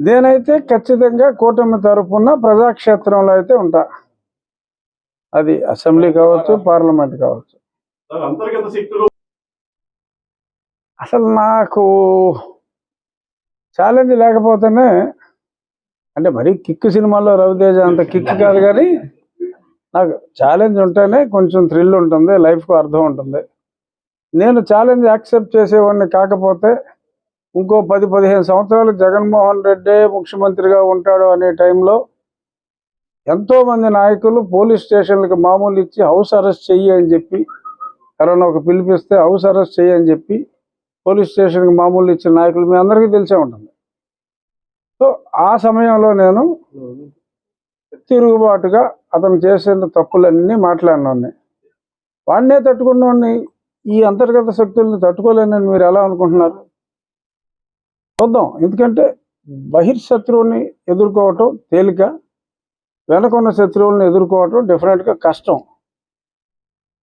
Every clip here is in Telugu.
నేనైతే ఖచ్చితంగా కూటమి తరపున ప్రజాక్షేత్రంలో అయితే ఉంటా. అది అసెంబ్లీ కావచ్చు పార్లమెంట్ కావచ్చు. అసలు నాకు ఛాలెంజ్ లేకపోతేనే అంటే మరీ కిక్ సినిమాలో రవితేజ అంత కిక్ కాదు కానీ నాకు ఛాలెంజ్ ఉంటేనే కొంచెం థ్రిల్ ఉంటుంది లైఫ్కు అర్థం ఉంటుంది. నేను ఛాలెంజ్ యాక్సెప్ట్ చేసేవాడిని కాకపోతే ఇంకో పది పదిహేను సంవత్సరాలు జగన్మోహన్ రెడ్డి ముఖ్యమంత్రిగా ఉంటాడు అనే టైంలో ఎంతోమంది నాయకులు పోలీస్ స్టేషన్లకు మామూలు ఇచ్చి హౌస్ అరెస్ట్ చెయ్యి అని చెప్పి ఎవరైనా ఒక పిలిపిస్తే హౌస్ అరెస్ట్ చెయ్యి అని చెప్పి పోలీస్ స్టేషన్కి మామూలు ఇచ్చిన నాయకులు మీ అందరికీ తెలిసే ఉంటుంది. సో ఆ సమయంలో నేను తిరుగుబాటుగా అతను చేసిన తప్పులన్నీ మాట్లాడినోడిని. వాడినే తట్టుకున్నోడిని ఈ అంతర్గత శక్తుల్ని తట్టుకోలేనని మీరు ఎలా అనుకుంటున్నారు? చూద్దాం. ఎందుకంటే బహిర్శత్రువుని ఎదుర్కోవటం తేలిక వెనకున్న శత్రువులను ఎదుర్కోవటం డెఫినెట్గా కష్టం.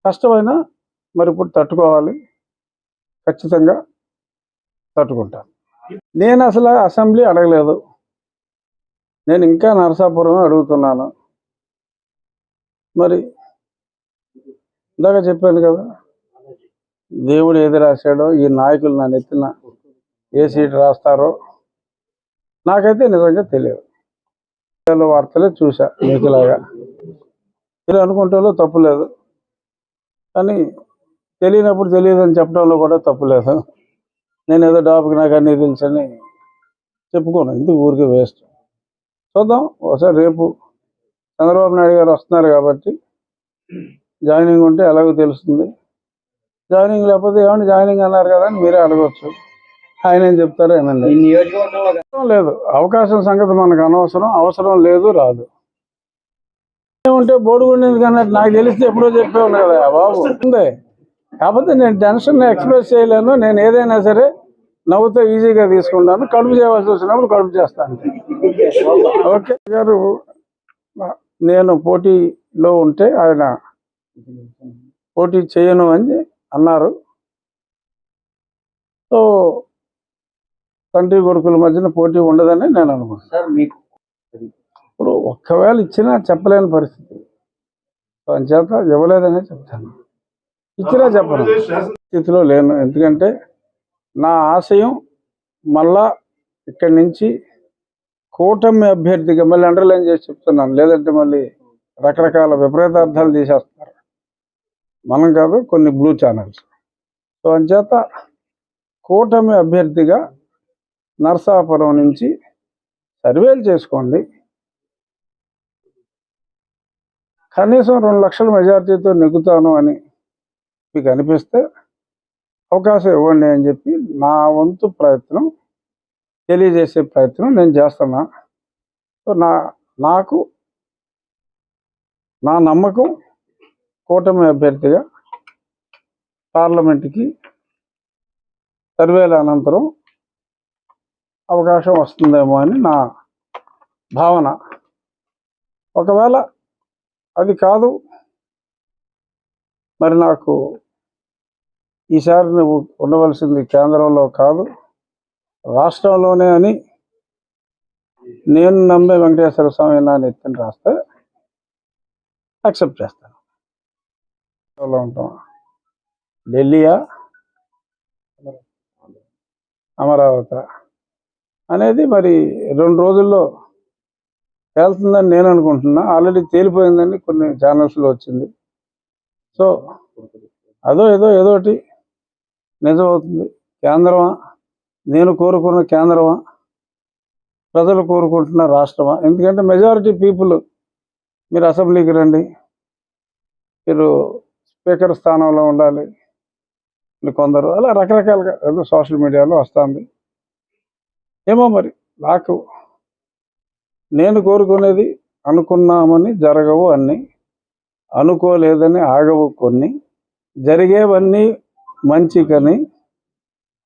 కష్టమైనా మరి ఇప్పుడు తట్టుకోవాలి. ఖచ్చితంగా తట్టుకుంటాను నేను అసలు అసెంబ్లీ అడగలేదు. నేను ఇంకా నరసాపురమే అడుగుతున్నాను. మరి ఇందాక చెప్పాను కదా దేవుడు ఏది రాశాడో ఈ నాయకులు నన్ను నెత్తిన ఏ సీట్ రాస్తారో నాకైతే నిజంగా తెలియదు. వార్తలే చూసా మీకులాగా. మీరు అనుకుంటాలో తప్పు లేదు. కానీ తెలియనప్పుడు తెలియదు అని చెప్పడంలో కూడా తప్పు లేదు. నేను ఏదో డాబుకి నాకు అన్నీ తెలుసని చెప్పుకోను. ఎందుకు ఊరికే వేస్ట్? చూద్దాం. ఒకసారి రేపు చంద్రబాబు నాయుడు గారు వస్తున్నారు కాబట్టి జాయినింగ్ ఉంటే ఎలాగో తెలుస్తుంది. జాయినింగ్ లేకపోతే ఏమంటే జాయినింగ్ అన్నారు కదా అని మీరే అడగవచ్చు ఆయన ఏం చెప్తారో ఏనండి లేదు. అవకాశం సంగతి మనకు అనవసరం అవసరం లేదు రాదు. ఏముంటే బోడుగుండేది కానీ నాకు తెలిస్తే ఎప్పుడో చెప్పేవాడు కదా బాబు. ఉంది. కాకపోతే నేను టెన్షన్ ఎక్స్ప్రెస్ చేయలేను. నేను ఏదైనా సరే నవ్వుతో ఈజీగా తీసుకుంటాను. కడుపు చేయవలసి వచ్చినప్పుడు కడుపు చేస్తాను. ఓకే గారు నేను పోటీలో ఉంటే ఆయన పోటీ చేయను అని అన్నారు సో తండ్రి కొడుకుల మధ్యన పోటీ ఉండదని నేను అనుకుంటున్నాను. సార్ మీకు ఇప్పుడు ఒక్కవేళ ఇచ్చినా చెప్పలేని పరిస్థితి. సో అంచేత ఇవ్వలేదనే చెప్తాను. ఇచ్చినా చెప్పను. స్థితిలో లేను. ఎందుకంటే నా ఆశయం మళ్ళా ఇక్కడి నుంచి కూటమి అభ్యర్థిగా మళ్ళీ అండర్లైన్ చేసి చెప్తున్నాను. లేదంటే మళ్ళీ రకరకాల విపరీతార్థాలు తీసేస్తారు. మనం కాదు కొన్ని బ్లూ ఛానల్స్. సో అంచేత కూటమి అభ్యర్థిగా నరసాపురం నుంచి సర్వేలు చేసుకోండి. కనీసం రెండు లక్షల మెజార్టీతో నెగ్గుతాను అని మీకు అనిపిస్తే అవకాశం ఇవ్వండి అని చెప్పి నా వంతు ప్రయత్నం తెలియజేసే ప్రయత్నం నేను చేస్తున్నా. సో నా నాకు నా నమ్మకం కూటమి అభ్యర్థిగా పార్లమెంట్కి సర్వేల అనంతరం అవకాశం వస్తుందేమో అని నా భావన. ఒకవేళ అది కాదు మరి నాకు ఈసారి నువ్వు ఉండవలసింది కేంద్రంలో కాదు రాష్ట్రంలోనే అని నేను నమ్మే వెంకటేశ్వర స్వామి నా నెత్తిన రాస్తే యాక్సెప్ట్ చేస్తాను. రాష్ట్రంలో ఉంటాం. ఢిల్లీయా? అమరావతి. అనేది మరి రెండు రోజుల్లో తేలుతుందని నేను అనుకుంటున్నా. ఆల్రెడీ తేలిపోయిందని కొన్ని ఛానల్స్లో వచ్చింది. సో అదో ఏదో ఏదోటి నిజమవుతుంది. కేంద్రమా? నేను కోరుకున్న కేంద్రమా? ప్రజలు కోరుకుంటున్న రాష్ట్రమా? ఎందుకంటే మెజారిటీ పీపుల్ మీరు అసెంబ్లీకి రండి. మీరు స్పీకర్ స్థానంలో ఉండాలి. కొందరు అలా రకరకాలుగా ఏదో సోషల్ మీడియాలో వస్తుంది. ఏమో మరి నాకు నేను కోరుకునేది అనుకున్నామని జరగవు అన్ని అనుకోలేదని ఆగవు కొన్ని జరిగేవన్నీ మంచికని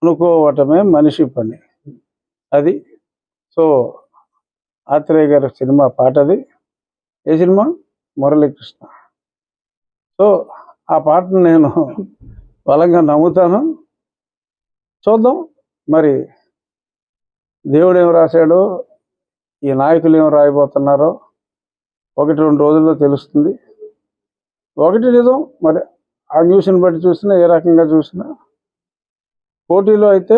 అనుకోవటమే మనిషి పని. అది సో ఆత్రేయ గారి సినిమా పాటది. ఏ సినిమా? మురళీకృష్ణ. సో ఆ పాటను నేను బలంగా నమ్ముతాను. చూద్దాం. మరి దేవుడు ఏం రాశాడో ఈ నాయకులు ఏం రాయబోతున్నారో ఒకటి రెండు రోజుల్లో తెలుస్తుంది. ఒకటి నిజం మరి ఆ న్యూస్ని బట్టి చూసినా ఏ రకంగా చూసినా పోటీలో అయితే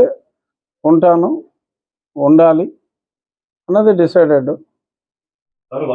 ఉంటాను ఉండాలి అన్నది డిసైడెడ్. సార్